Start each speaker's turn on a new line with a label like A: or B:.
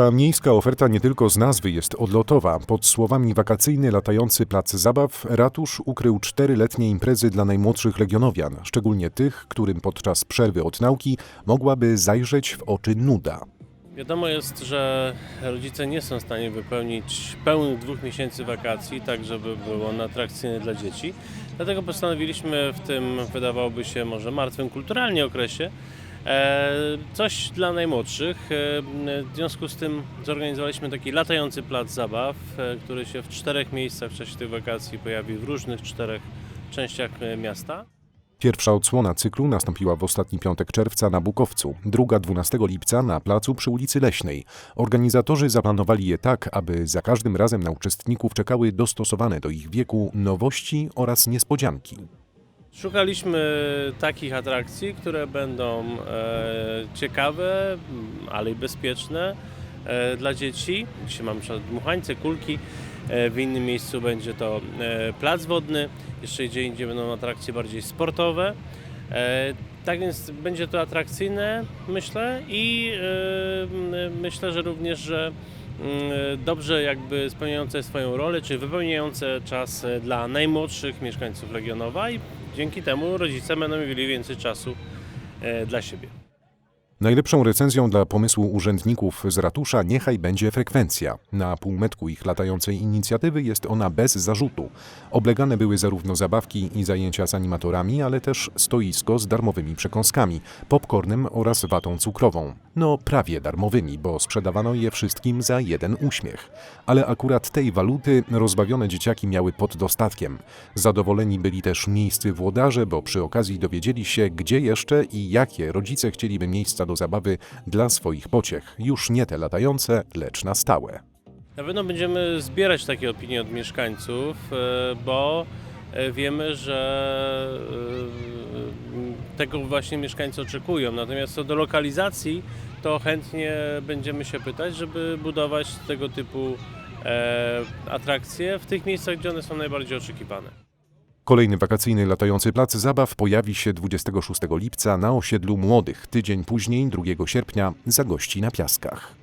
A: Ta miejska oferta nie tylko z nazwy jest odlotowa. Pod słowami wakacyjny latający plac zabaw ratusz ukrył czteryletnie imprezy dla najmłodszych legionowian, szczególnie tych, którym podczas przerwy od nauki mogłaby zajrzeć w oczy nuda.
B: Wiadomo jest, że rodzice nie są w stanie wypełnić pełnych dwóch miesięcy wakacji, tak żeby było on atrakcyjne dla dzieci. Dlatego postanowiliśmy w tym, wydawałoby się może martwym kulturalnie okresie, coś dla najmłodszych. E, w związku z tym zorganizowaliśmy taki latający plac zabaw, e, który się w czterech miejscach w czasie tych wakacji pojawi w różnych czterech częściach e, miasta.
A: Pierwsza odsłona cyklu nastąpiła w ostatni piątek czerwca na Bukowcu, druga 12 lipca na placu przy ulicy Leśnej. Organizatorzy zaplanowali je tak, aby za każdym razem na uczestników czekały dostosowane do ich wieku nowości oraz niespodzianki.
B: Szukaliśmy takich atrakcji, które będą e, ciekawe, ale i bezpieczne e, dla dzieci. Dzisiaj mamy przykład dmuchańce, kulki, e, w innym miejscu będzie to plac wodny, jeszcze gdzie indziej będą atrakcje bardziej sportowe. Tak więc będzie to atrakcyjne, myślę, i myślę, że również, że mm, dobrze jakby spełniające swoją rolę, czy wypełniające czas dla najmłodszych mieszkańców Legionowa i dzięki temu rodzice będą mieli więcej czasu e, dla siebie.
A: Najlepszą recenzją dla pomysłu urzędników z ratusza niechaj będzie frekwencja. Na półmetku ich latającej inicjatywy jest ona bez zarzutu. Oblegane były zarówno zabawki i zajęcia z animatorami, ale też stoisko z darmowymi przekąskami, popcornem oraz watą cukrową. No prawie darmowymi, bo sprzedawano je wszystkim za jeden uśmiech. Ale akurat tej waluty rozbawione dzieciaki miały pod dostatkiem. Zadowoleni byli też miejscy włodarze, bo przy okazji dowiedzieli się, gdzie jeszcze i jakie rodzice chcieliby miejsca do zabawy dla swoich pociech. Już nie te latające, lecz na stałe.
B: Na pewno będziemy zbierać takie opinie od mieszkańców, e, bo e, wiemy, że e, tego właśnie mieszkańcy oczekują. Natomiast co do lokalizacji, to chętnie będziemy się pytać, żeby budować tego typu atrakcje w tych miejscach, gdzie one są najbardziej oczekiwane.
A: Kolejny wakacyjny latający plac zabaw pojawi się 26 lipca na osiedlu Młodych. Tydzień później, 2 sierpnia, zagości na Piaskach.